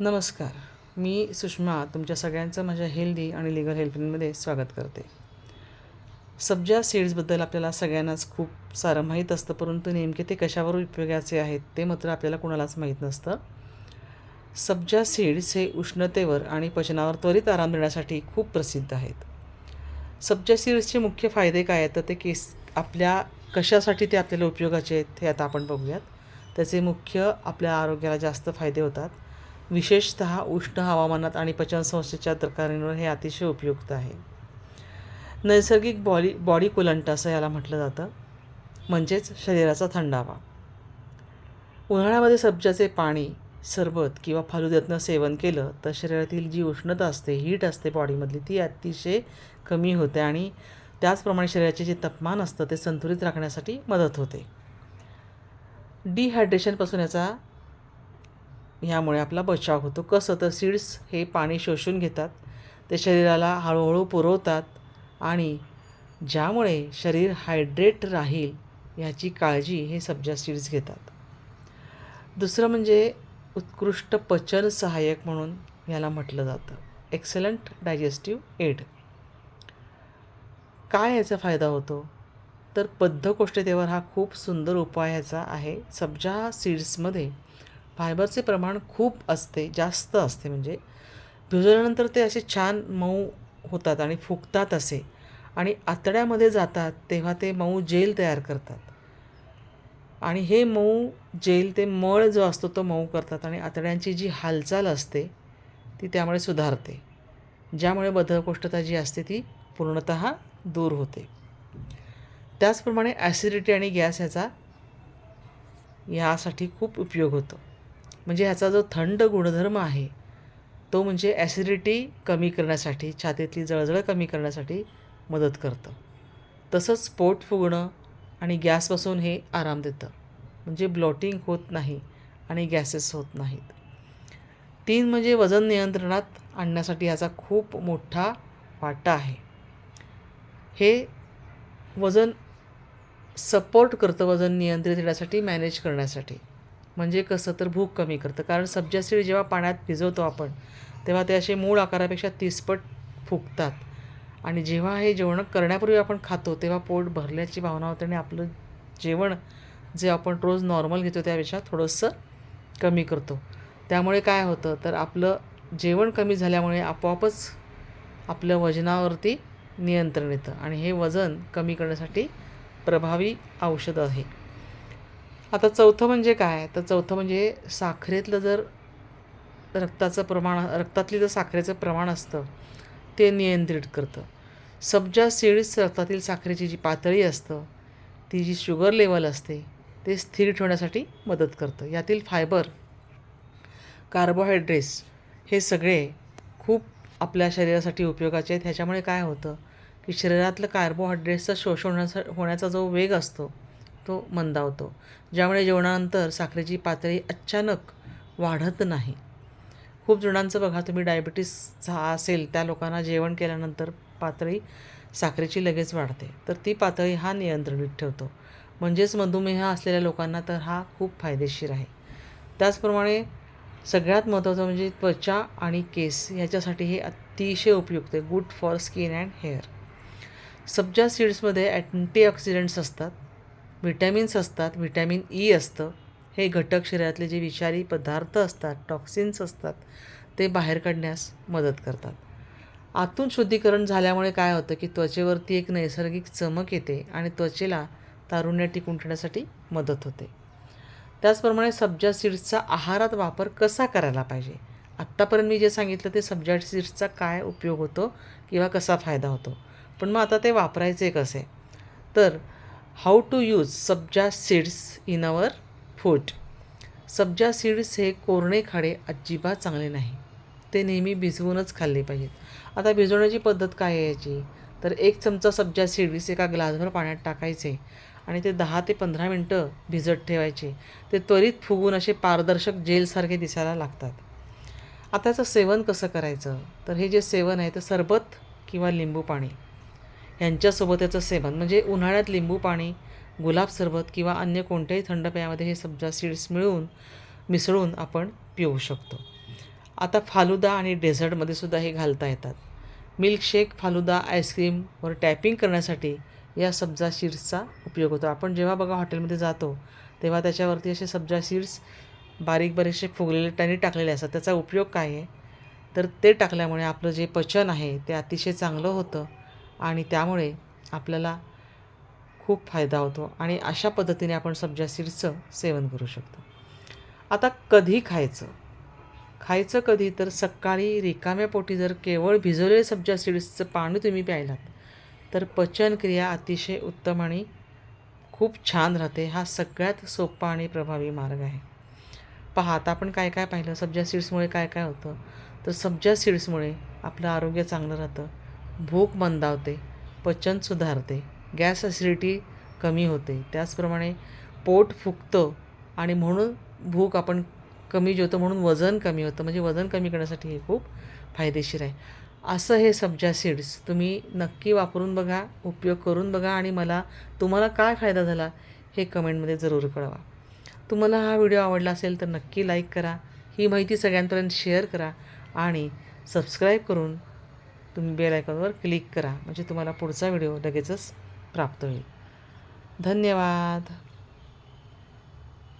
नमस्कार. मी सुषमा तुमच्या सगळ्यांचं माझ्या हेल्दी आणि लिगल हेल्पलाईनमध्ये स्वागत करते. सब्जा सीड्सबद्दल आपल्याला सगळ्यांनाच खूप सारं माहीत असतं परंतु नेमके ते कशावर उपयोगाचे आहेत ते मात्र आपल्याला कुणालाच माहीत नसतं. सब्जा सीड्स हे उष्णतेवर आणि पचनावर त्वरित आराम देण्यासाठी खूप प्रसिद्ध आहेत. सब्जा सीड्सचे मुख्य फायदे काय आहेत? तर ते केस आपल्या कशासाठी ते आपल्याला उपयोगाचे आहेत हे आता आपण बघूयात. त्याचे मुख्य आपल्या आरोग्याला जास्त फायदे होतात. विशेषतः उष्ण हवामानात आणि पचनसंस्थेच्या तक्रारींवर हे अतिशय उपयुक्त आहे. नैसर्गिक बॉडी बॉडी कुलंट असं याला म्हटलं जातं. म्हणजेच शरीराचा थंडावा. उन्हाळ्यामध्ये सब्जाचे पाणी सरबत किंवा फालुद्यातनं सेवन केलं तर शरीरातील जी उष्णता असते हीट असते बॉडीमधली ती अतिशय कमी होते आणि त्याचप्रमाणे शरीराचे जे तापमान असतं ते संतुलित राखण्यासाठी मदत होते. डिहायड्रेशनपासून याचा ह्यामुळे आपला बचाव होतो. कसं तर सीड्स हे पाणी शोषून घेतात. ते शरीराला हळूहळू पुरवतात आणि ज्यामुळे शरीर हायड्रेट राहील ह्याची काळजी हे सब्जा सीड्स घेतात. दुसरं म्हणजे उत्कृष्ट पचन सहाय्यक म्हणून ह्याला म्हटलं जातं. एक्सलंट डायजेस्टिव्ह एड काय याचा फायदा होतो? तर बद्धकोष्ठतेवर हा खूप सुंदर उपाय ह्याचा आहे. सब्जा सीड्समध्ये फायबरचे प्रमाण खूप असते जास्त असते म्हणजे. भिजवल्यानंतर ते असे छान मऊ होतात आणि फुगतात असे. आणि आतड्यामध्ये जातात तेव्हा ते मऊ जेल तयार करतात. आणि हे मऊ जेल ते मळ जो असतो तो मऊ करतात आणि आतड्यांची जी हालचाल असते ती त्यामुळे सुधारते. ज्यामुळे बद्धकोष्ठता जी असते ती पूर्णत दूर होते. त्याचप्रमाणे ॲसिडिटी आणि गॅस ह्याचा यासाठी खूप उपयोग होतो. म्हणजे ह्याचा जो थंड गुणधर्म आहे तो म्हणजे ॲसिडिटी कमी करण्यासाठी छातीतली जळजळ कमी करण्यासाठी मदत करतं. तसंच पोट फुगणं आणि गॅसपासून हे आराम देतं. म्हणजे ब्लॉटिंग होत नाही आणि गॅसेस होत नाहीत. तीन म्हणजे वजन नियंत्रणात आणण्यासाठी ह्याचा खूप मोठा वाटा आहे. हे वजन सपोर्ट करतं वजन नियंत्रित येण्यासाठी मॅनेज करण्यासाठी. म्हणजे कसं तर भूक कमी करतं. कारण सब्जा सीड जेव्हा पाण्यात भिजवतो आपण तेव्हा ते असे मूळ आकारापेक्षा तीसपट फुगतात. आणि जेव्हा हे जेवण करण्यापूर्वी आपण खातो तेव्हा पोट भरल्याची भावना होते आणि आपलं जेवण जे आपण रोज नॉर्मल घेतो त्यापेक्षा थोडंसं कमी करतो. त्यामुळे काय होतं तर आपलं जेवण कमी झाल्यामुळे आपोआपच आपलं वजनावरती नियंत्रण येतं. आणि हे वजन कमी करण्यासाठी प्रभावी औषध आहे. आता चौथं म्हणजे काय? तर चौथं म्हणजे साखरेतलं जर रक्ताचं प्रमाण रक्तातली जर साखरेचं प्रमाण असतं ते नियंत्रित करतं. सब्जा सीड्स रक्तातील साखरेची जी पातळी असतं ती जी शुगर लेवल असते ते स्थिर ठेवण्यासाठी मदत करतं. यातील फायबर कार्बोहायड्रेट्स हे सगळे खूप आपल्या शरीरासाठी उपयोगाचे आहेत. ह्याच्यामुळे काय होतं की शरीरातलं कार्बोहायड्रेट्सचं शोषण होण्याचा होण्याचा जो वेग असतो तो मंदावतो. ज्यामुळे जेवणानंतर साखरेची पातळी अचानक वाढत नाही. खूप जणांचं बघा तुम्ही डायबिटीस असेल त्या लोकांना जेवण केल्यानंतर पातळी साखरेची लगेच वाढते. तर ती पातळी हा नियंत्रणित ठेवतो. म्हणजेच मधुमेह असलेल्या लोकांना तर हा खूप फायदेशीर आहे. त्याचप्रमाणे सगळ्यात महत्त्वाचं म्हणजे त्वचा आणि केस ह्याच्यासाठी हे अतिशय उपयुक्त आहे. Good for skin and hair. सब्जा सीड्समध्ये अँटीऑक्सिडंट्स असतात. व्हिटॅमिन्स असतात व्हिटॅमिन ई असतं हे घटक शरीरातले जे विषारी पदार्थ असतात टॉक्सिन्स असतात ते बाहेर काढण्यास मदत करतात. आतून शुद्धीकरण झाल्यामुळे काय होतं की त्वचेवरती एक नैसर्गिक चमक येते आणि त्वचेला तारुण्य टिकून ठेवण्यासाठी मदत होते. त्याचप्रमाणे सब्जा सीड्सचा आहारात वापर कसा करायला पाहिजे? आत्तापर्यंत मी जे सांगितलं ते सब्जा सीड्सचा काय उपयोग होतो किंवा कसा फायदा होतो? पण मग आता ते वापरायचे कसे? तर how to use sabja seeds in our food sabja seeds हे कोरणे खाडे अजिबात चांगले नाही. ते नेहमी भिजवूनच खाल्ले पाहिजेत. आता भिजवण्याची पद्धत काय आहे याची? तर एक चमचा सब्जा सीड्स एका ग्लासभर पाण्यात टाकायचे आणि ते दहा ते पंधरा मिनटं भिजत ठेवायचे. ते त्वरित फुगून असे पारदर्शक जेलसारखे दिसायला लागतात. आता याचं सेवन कसं करायचं? तर हे जे सेवन आहे ते सरबत किंवा लिंबू पाणी ह्यांच्यासोबत याचं सेवन म्हणजे उन्हाळ्यात लिंबू पाणी गुलाब सरबत किंवा अन्य कोणत्याही थंड पेयामध्ये हे सब्जा सीड्स मिळवून मिसळून आपण पिऊ शकतो. आता फालुदा आणि डेझर्टमध्ये सुद्धा हे घालता येतात. मिल्कशेक फालुदा आईस्क्रीमवर टॅपिंग करण्यासाठी या सब्जा सीड्सचा उपयोग होतो. आपण जेव्हा बघा हॉटेलमध्ये जातो तेव्हा त्याच्यावरती असे सब्जा सीड्स बारीक बारीकसे फुगलेले त्यांनी टाकलेले असतात. त्याचा उपयोग काय आहे? तर ते टाकल्यामुळे आपलं जे पचन आहे ते अतिशय चांगलं होतं. आणि त्यामुळे आपल्याला खूप फायदा होतो आणि अशा पद्धतीने आपण सब्जा सीड्सचं सेवन करू शकतो. आता कधी खायचं? खायचं कधी? तर सकाळी रिकाम्या पोटी जर केवळ भिजवलेले सब्जा सीड्सचं पाणी तुम्ही प्यायलात तर पचनक्रिया अतिशय उत्तम आणि खूप छान राहते. हा सगळ्यात सोपा आणि प्रभावी मार्ग आहे. पहा आता आपण काय काय पाहिलं? सब्जा सीड्समुळे काय काय होतं? तर सब्जा सीड्समुळे आपलं आरोग्य चांगलं राहतं. भूक मंदावते पचन सुधारते गॅस ॲसिडिटी कमी होते. त्याचप्रमाणे पोट फुगतं आणि म्हणून भूक आपण कमी जेवतो म्हणून वजन कमी होतं. म्हणजे वजन कमी करण्यासाठी हे खूप फायदेशीर आहे. असं हे सब्जा सीड्स तुम्ही नक्की वापरून बघा उपयोग करून बघा आणि मला तुम्हाला काय फायदा झाला हे कमेंटमध्ये जरूर कळवा. तुम्हाला हा व्हिडिओ आवडला असेल तर नक्की लाईक करा. ही माहिती सगळ्यांपर्यंत शेअर करा आणि सबस्क्राईब करून तुम्ही बेल आयकॉनवर क्लिक करा. म्हणजे तुम्हाला पुढचा व्हिडिओ लगेचच प्राप्त होईल. धन्यवाद.